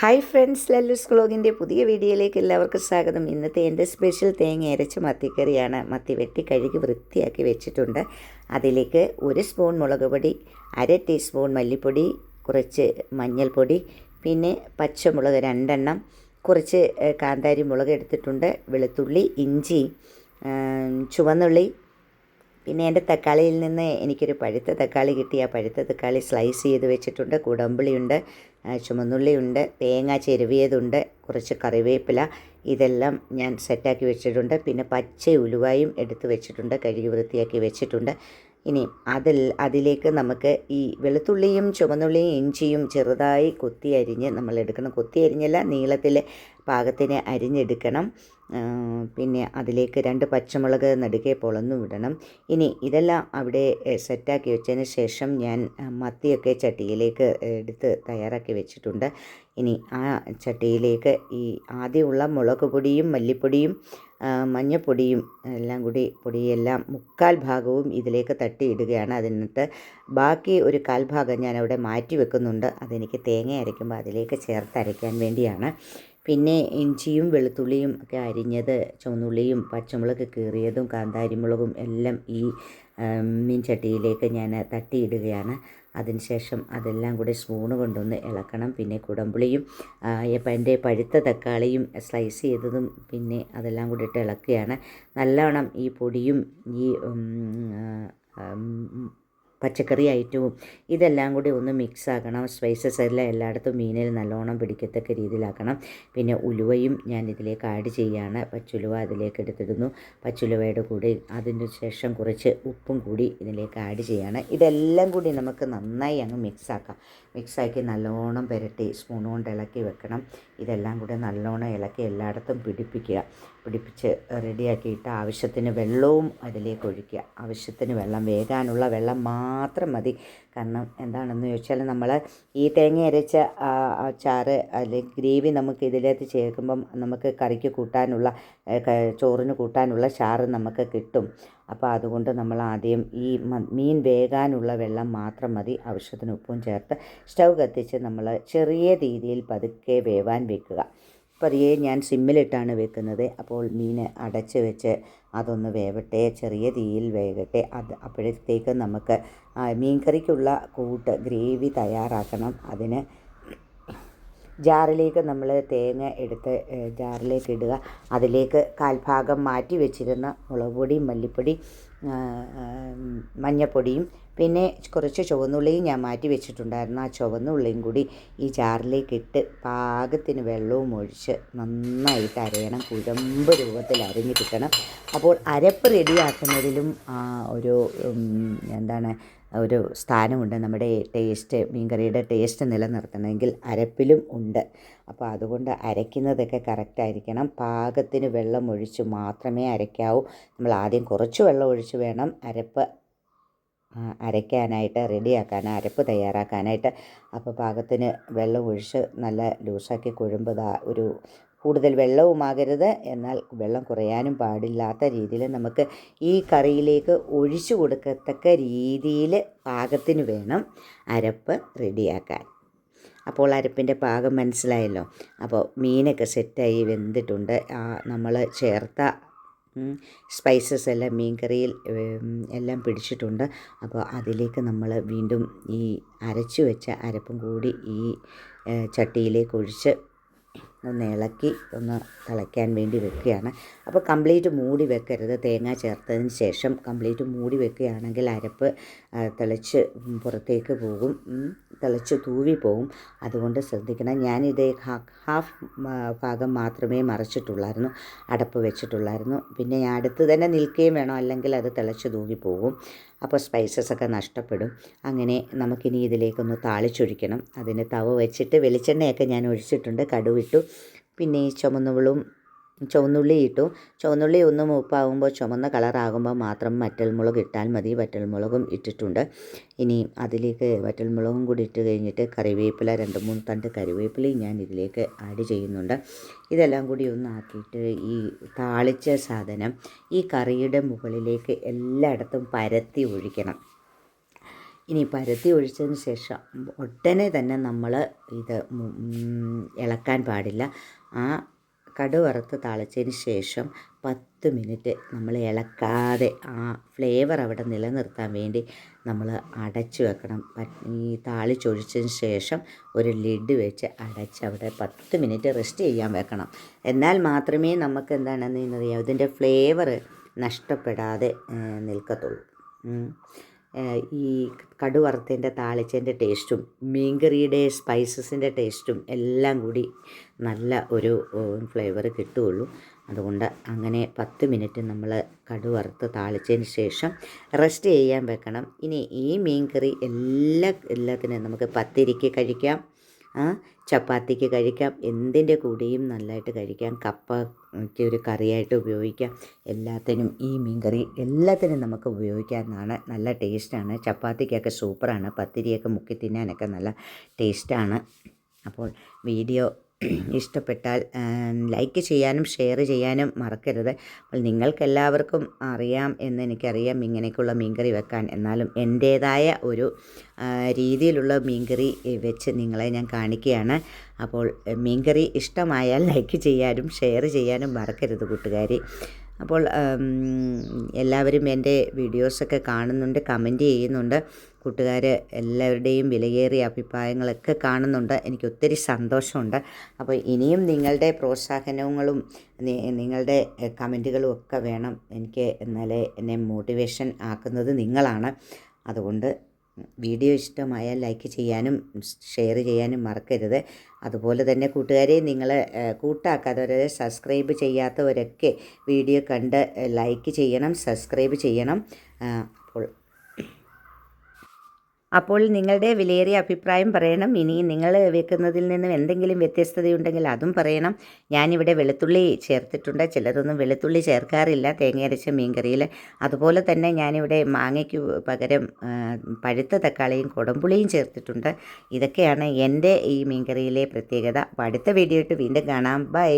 Hi friends ലല്ലൂസ് വ്ളോഗിന്റെ പുതിയ വീഡിയോയിലേക്ക് എല്ലാവർക്കും സ്വാഗതം. ഇന്നത്തെ എന്റെ സ്പെഷ്യൽ തേങ്ങ അരച്ച മത്തിക്കറിയാണ്. മത്തി വെട്ടി കഴുകി വൃത്തിയാക്കി വെച്ചിട്ടുണ്ട്. അതിലേക്ക് ഒരു സ്പൂൺ മുളക് പൊടി അര ടീസ്പൂൺ മല്ലിപ്പൊടി കുറച്ച് മഞ്ഞൾപ്പൊടി പിന്നെ പച്ചമുളക് രണ്ടെണ്ണം കുറച്ച് കാന്താരി മുളക് എടുത്തിട്ടുണ്ട് വെളുത്തുള്ളി ഇഞ്ചി ചുവന്നുള്ളി പിന്നെ എന്റെ തക്കാളിയിൽ നിന്ന് എനിക്കൊരു പഴുത്ത തക്കാളി കിട്ടി. ആ പഴുത്ത തക്കാളി സ്ലൈസ് ചെയ്ത് വെച്ചിട്ടുണ്ട്. കുടമ്പുളിയുണ്ട്. ചുമന്നുള്ളിയുണ്ട് തേങ്ങ ചെരുവിയതുണ്ട് കുറച്ച് കറിവേപ്പില ഇതെല്ലാം ഞാൻ സെറ്റാക്കി വെച്ചിട്ടുണ്ട്. പിന്നെ പച്ച ഉലുവായും എടുത്ത് വെച്ചിട്ടുണ്ട് കഴുകി വൃത്തിയാക്കി വെച്ചിട്ടുണ്ട്. ഇനി അതിൽ അതിലേക്ക് നമുക്ക് ഈ വെളുത്തുള്ളിയും ചുമന്നുള്ളിയും ഇഞ്ചിയും ചെറുതായി കൊത്തി അരിഞ്ഞ് നമ്മൾ എടുക്കണം കൊത്തി അരിഞ്ഞല്ല നീളത്തിൽ പാകത്തിന് അരിഞ്ഞെടുക്കണം. പിന്നെ അതിലേക്ക് രണ്ട് പച്ചമുളക് നടുക്കെ പൊളന്നു വിടണം. ഇനി ഇതെല്ലാം അവിടെ സെറ്റാക്കി വെച്ചതിന് ശേഷം ഞാൻ മത്തിയൊക്കെ ചട്ടിയിലേക്ക് എടുത്ത് തയ്യാറാക്കി വെച്ചിട്ടുണ്ട്. ഇനി ആ ചട്ടിയിലേക്ക് ഈ ആദ്യമുള്ള മുളക് പൊടിയും മല്ലിപ്പൊടിയും മഞ്ഞപ്പൊടിയും എല്ലാം കൂടി പൊടിയെല്ലാം മുക്കാൽ ഭാഗവും ഇതിലേക്ക് തട്ടിയിടുകയാണ് അതിനിട്ട് ബാക്കി ഒരു കാൽ ഭാഗം ഞാൻ അവിടെ മാറ്റി വെക്കുന്നുണ്ട്. അതെനിക്ക് തേങ്ങ അരയ്ക്കുമ്പോൾ അതിലേക്ക് ചേർത്ത് അരയ്ക്കാൻ വേണ്ടിയാണ്. പിന്നെ ഇഞ്ചിയും വെളുത്തുള്ളിയും ഒക്കെ അരിഞ്ഞത് ചുവന്നുള്ളിയും പച്ചമുളക് കീറിയതും കാന്താരിമുളകും എല്ലാം ഈ മീൻചട്ടിയിലേക്ക് മീൻ ചട്ടിയിലേക്ക് ഞാൻ തട്ടിയിടുകയാണ്. അതിനുശേഷം അതെല്ലാം കൂടി സ്പൂണ് കൊണ്ടൊന്ന് ഇളക്കണം. പിന്നെ കുടമ്പുളിയും എന്റെ പഴുത്ത തക്കാളിയും സ്ലൈസ് ചെയ്തതും പിന്നെ അതെല്ലാം കൂടി ഇട്ട് ഇളക്കുകയാണ്. നല്ലവണ്ണം ഈ പൊടിയും ഈ പച്ചക്കറി ഐറ്റവും ഇതെല്ലാം കൂടി ഒന്ന് മിക്സ് ആക്കണം സ്പൈസസ് എല്ലാം എല്ലായിടത്തും മീനിൽ നല്ലോണം പിടിക്കത്തക്ക രീതിയിലാക്കണം. പിന്നെ ഉലുവയും ഞാൻ ഇതിലേക്ക് ആഡ് ചെയ്യുകയാണ് പച്ചുലുവ അതിലേക്ക് എടുത്തിടുന്നു. പച്ചുലുവയുടെ കൂടി അതിന് ശേഷം കുറച്ച് ഉപ്പും കൂടി ഇതിലേക്ക് ആഡ് ചെയ്യുകയാണ് ഇതെല്ലാം കൂടി നമുക്ക് നന്നായി അങ്ങ് മിക്സ് ആക്കാം. മിക്സാക്കി നല്ലോണം പുരട്ടി സ്പൂൺ കൊണ്ട് ഇളക്കി വെക്കണം. ഇതെല്ലാം കൂടെ നല്ലോണം ഇളക്കി എല്ലായിടത്തും പിടിപ്പിക്കുക. പിടിപ്പിച്ച് റെഡിയാക്കിയിട്ട് ആവശ്യത്തിന് വെള്ളവും അതിലേക്ക് ഒഴിക്കുക. ആവശ്യത്തിന് വെള്ളം വേകാനുള്ള വെള്ളം മാത്രം മതി. കാരണം എന്താണെന്ന് ചോദിച്ചാൽ നമ്മൾ ഈ തേങ്ങ അരച്ച ചാറ് അല്ലെങ്കിൽ ഗ്രേവി നമുക്ക് ഇതിലേക്ക് ചേർക്കുമ്പം നമുക്ക് കറിക്ക് കൂട്ടാനുള്ള ചോറിന് കൂട്ടാനുള്ള ചാറ് നമുക്ക് കിട്ടും. അപ്പോൾ അതുകൊണ്ട് നമ്മൾ ആദ്യം ഈ മീൻ വേകാനുള്ള വെള്ളം മാത്രം മതി. ആവശ്യത്തിന് ഉപ്പും ചേർത്ത് സ്റ്റൗ കത്തിച്ച് നമ്മൾ ചെറിയ രീതിയിൽ പതുക്കെ വേവാൻ വെക്കുക. പതിയെ ഞാൻ സിമ്മിലിട്ടാണ് വെക്കുന്നത്. അപ്പോൾ മീൻ അടച്ച് വെച്ച് അതൊന്ന് വേവട്ടെ ചെറിയ തീയിൽ വേകട്ടെ. അത് അപ്പോഴത്തേക്ക് നമുക്ക് മീൻ മീൻകറിക്കുള്ള കൂട്ട് ഗ്രേവി തയ്യാറാക്കണം. അതിന് ജാറിലേക്ക് നമ്മൾ തേങ്ങ എടുത്ത് ജാറിലേക്ക് ഇടുക. അതിലേക്ക് കാൽഭാഗം മാറ്റി വെച്ചിരുന്ന മുളക് പൊടി മല്ലിപ്പൊടി മഞ്ഞപ്പൊടിയും പിന്നെ കുറച്ച് ചുവന്നുള്ളിയും ഞാൻ മാറ്റി വെച്ചിട്ടുണ്ടായിരുന്നു. ആ ചുവന്നുള്ളിയും കൂടി ഈ ചാറിലേക്ക് ഇട്ട് പാകത്തിന് വെള്ളവും ഒഴിച്ച് നന്നായിട്ട് അരയണം കുഴമ്പ് രൂപത്തിൽ അരിഞ്ഞ് കിട്ടണം. അപ്പോൾ അരപ്പ് റെഡിയാക്കുന്നതിലും ഒരു എന്താണ് ഒരു സ്ഥാനമുണ്ട്. നമ്മുടെ ടേസ്റ്റ് മീൻകറിയുടെ ടേസ്റ്റ് നിലനിർത്തണമെങ്കിൽ അരപ്പിലും ഉണ്ട്. അപ്പോൾ അതുകൊണ്ട് അരയ്ക്കുന്നതൊക്കെ കറക്റ്റായിരിക്കണം പാകത്തിന് വെള്ളം ഒഴിച്ച് മാത്രമേ അരയ്ക്കാവൂ. നമ്മൾ ആദ്യം കുറച്ച് വെള്ളം ഒഴിച്ച് വേണം. അരപ്പ് അരയ്ക്കാനായിട്ട് റെഡിയാക്കാൻ അരപ്പ് തയ്യാറാക്കാനായിട്ട് അപ്പോൾ പാകത്തിന് വെള്ളം ഒഴിച്ച് നല്ല ലൂസാക്കി കൊഴുമ്പത് ഒരു കൂടുതൽ വെള്ളവുമാകരുത്. എന്നാൽ വെള്ളം കുറയാനും പാടില്ലാത്ത രീതിയിൽ നമുക്ക് ഈ കറിയിലേക്ക് ഒഴിച്ചു കൊടുക്കത്തക്ക രീതിയിൽ പാകത്തിന് വേണം അരപ്പ് റെഡിയാക്കാൻ. അപ്പോൾ അരപ്പിന്റെ പാകം മനസ്സിലായല്ലോ. അപ്പോൾ മീനൊക്കെ സെറ്റായി വെന്തിട്ടുണ്ട്. നമ്മൾ ചേർത്ത സ്പൈസസ് എല്ലാം മീൻ കറിയിൽ എല്ലാം പിടിച്ചിട്ടുണ്ട്. അപ്പോൾ അതിലേക്ക് നമ്മൾ വീണ്ടും ഈ അരച്ചു വെച്ച അരപ്പും കൂടി ഈ ചട്ടിയിലേക്ക് ഒഴിച്ച് ഒന്ന് ഇളക്കി ഒന്ന് തിളയ്ക്കാൻ വേണ്ടി വെക്കുകയാണ്. അപ്പോൾ കംപ്ലീറ്റ് മൂടി വെക്കരുത്. തേങ്ങ ചേർത്തതിന് ശേഷം കംപ്ലീറ്റ് മൂടി വെക്കുകയാണെങ്കിൽ അരപ്പ് തിളച്ച് പുറത്തേക്ക് പോകും. തിളച്ച് തൂവി പോകും അതുകൊണ്ട് ശ്രദ്ധിക്കണം. ഞാനിത് ഹാഫ് ഭാഗം മാത്രമേ മറച്ചിട്ടുള്ളായിരുന്നു. അടപ്പ് വെച്ചിട്ടുള്ളായിരുന്നു. പിന്നെ ഞാൻ അടുത്ത് തന്നെ നിൽക്കുകയും വേണം. അല്ലെങ്കിൽ അത് തിളച്ച് തൂവി പോകും. അപ്പോൾ സ്പൈസസ് ഒക്കെ നഷ്ടപ്പെടും. അങ്ങനെ നമുക്കിനി ഇതിലേക്കൊന്ന് താളിച്ചൊഴിക്കണം. അതിന് തവ വെച്ചിട്ട് വെളിച്ചെണ്ണയൊക്കെ ഞാൻ ഒഴിച്ചിട്ടുണ്ട്. കടുവിട്ടു. പിന്നെ ഈ ചുമന്നുള്ളും ചുവന്നുള്ളി ഇട്ടു ചുവന്നുള്ളി ഒന്ന് മൂപ്പാകുമ്പോൾ ചുമന്ന കളറാകുമ്പോൾ മാത്രം വറ്റൽമുളക് ഇട്ടാൽ മതി. വറ്റൽമുളകും ഇട്ടിട്ടുണ്ട്. ഇനി അതിലേക്ക് വറ്റൽമുളകും കൂടി ഇട്ട് കഴിഞ്ഞിട്ട് കറിവേപ്പില രണ്ട് മൂന്ന് തണ്ട് കറിവേപ്പിലയും ഞാൻ ഇതിലേക്ക് ആഡ് ചെയ്യുന്നുണ്ട്. ഇതെല്ലാം കൂടി ഒന്ന് ആക്കിയിട്ട് ഈ താളിച്ച സാധനം ഈ കറിയുടെ മുകളിലേക്ക് എല്ലായിടത്തും പരത്തി ഒഴിക്കണം. ഇനി പരത്തി ഒഴിച്ചതിന് ശേഷം ഉടനെ തന്നെ നമ്മൾ ഇത് ഇളക്കാൻ പാടില്ല. ആ കടുവറുത്ത് താളിച്ചതിന് ശേഷം പത്ത് മിനിറ്റ് നമ്മൾ ഇളക്കാതെ ആ ഫ്ലേവർ അവിടെ നിലനിർത്താൻ വേണ്ടി നമ്മൾ അടച്ചു വെക്കണം. ഈ താളി താളിച്ചൊഴിച്ചതിന് ശേഷം ഒരു ലിഡ് വെച്ച് അടച്ച് അവിടെ പത്ത് മിനിറ്റ് റെസ്റ്റ് ചെയ്യാൻ വെക്കണം. എന്നാൽ മാത്രമേ നമുക്ക് എന്താണെന്ന് അറിയാം ഇതിന്റെ ഫ്ലേവർ നഷ്ടപ്പെടാതെ നിൽക്കത്തുള്ളൂ. ഈ കടുവറുത്തതിന്റെ താളിച്ചതിന്റെ ടേസ്റ്റും മീൻകറിയുടെ സ്പൈസസിന്റെ ടേസ്റ്റും എല്ലാം കൂടി നല്ല ഒരു ഫ്ലേവർ കിട്ടുകയുള്ളൂ. അതുകൊണ്ട് അങ്ങനെ പത്ത് മിനിറ്റ് നമ്മൾ കടുവറുത്ത് താളിച്ചതിന് ശേഷം റെസ്റ്റ് ചെയ്യാൻ വെക്കണം. ഇനി ഈ മീൻകറി എല്ലാ എല്ലാത്തിനും നമുക്ക് പത്തിരിക്ക് കഴിക്കാം. ചപ്പാത്തിക്ക് കഴിക്കാം എന്തിന്റെ കൂടെയും നല്ലതായിട്ട് കഴിക്കാം കപ്പയ്ക്ക് ഒരു കറിയായിട്ട് ഉപയോഗിക്കാം. എല്ലാത്തിനും ഈ മീൻകറി എല്ലാത്തിനും നമുക്ക് ഉപയോഗിക്കാവുന്നതാണ്. നല്ല ടേസ്റ്റാണ്. ചപ്പാത്തിക്കൊക്കെ സൂപ്പറാണ്. പത്തിരിയൊക്കെ മുക്കി തിന്നാനൊക്കെ നല്ല ടേസ്റ്റാണ്. അപ്പോൾ വീഡിയോ ഇഷ്ടപ്പെട്ടാൽ ലൈക്ക് ചെയ്യാനും ഷെയർ ചെയ്യാനും മറക്കരുത്. അപ്പോൾ നിങ്ങൾക്കെല്ലാവർക്കും അറിയാം എന്ന് എനിക്കറിയാം ഇങ്ങനെയൊക്കെയുള്ള മീൻകറി വെക്കാൻ. എന്നാലും എന്റേതായ ഒരു രീതിയിലുള്ള മീൻകറി വെച്ച് നിങ്ങളെ ഞാൻ കാണിക്കുകയാണ്. അപ്പോൾ മീൻകറി ഇഷ്ടമായാൽ ലൈക്ക് ചെയ്യാനും ഷെയർ ചെയ്യാനും മറക്കരുത് കൂട്ടുകാരി. അപ്പോൾ എല്ലാവരും എന്റെ വീഡിയോസൊക്കെ കാണുന്നുണ്ട് കമന്റ് ചെയ്യുന്നുണ്ട്. കൂട്ടുകാർ എല്ലാവരുടെയും വിലയേറിയ അഭിപ്രായങ്ങളൊക്കെ കാണുന്നുണ്ട്. എനിക്ക് ഒത്തിരി സന്തോഷമുണ്ട്. അപ്പോൾ ഇനിയും നിങ്ങളുടെ പ്രോത്സാഹനങ്ങളും നിങ്ങളുടെ കമന്റുകളും ഒക്കെ വേണം എനിക്ക് എന്നാലേ എന്നെ മോട്ടിവേഷൻ ആക്കുന്നത് നിങ്ങളാണ്. അതുകൊണ്ട് വീഡിയോ ഇഷ്ടമായാൽ ലൈക്ക് ചെയ്യാനും ഷെയർ ചെയ്യാനും മറക്കരുത്. അതുപോലെ തന്നെ കൂട്ടുകാരെ നിങ്ങൾ കൂട്ടാക്കാത്തവരെ സബ്സ്ക്രൈബ് ചെയ്യാത്തവരൊക്കെ വീഡിയോ കണ്ട് ലൈക്ക് ചെയ്യണം സബ്സ്ക്രൈബ് ചെയ്യണം. അപ്പോൾ അപ്പോൾ നിങ്ങളുടെ വിലയേറിയ അഭിപ്രായം പറയണം. ഇനി നിങ്ങൾ വെക്കുന്നതിൽ നിന്നും എന്തെങ്കിലും വ്യത്യസ്തതയുണ്ടെങ്കിൽ അതും പറയണം. ഞാനിവിടെ വെളുത്തുള്ളി ചേർത്തിട്ടുണ്ട്. ചിലതൊന്നും വെളുത്തുള്ളി ചേർക്കാറില്ല. തേങ്ങ അരച്ച മീൻകറിയിൽ. അതുപോലെ തന്നെ ഞാനിവിടെ മാങ്ങയ്ക്ക് പകരം പഴുത്ത തക്കാളിയും കുടംപുളിയും ചേർത്തിട്ടുണ്ട്. ഇതൊക്കെയാണ് എന്റെ ഈ മീൻകറിയിലെ പ്രത്യേകത. അപ്പോൾ അടുത്ത വീഡിയോ ഇട്ട് വീണ്ടും കാണാം. ബൈ.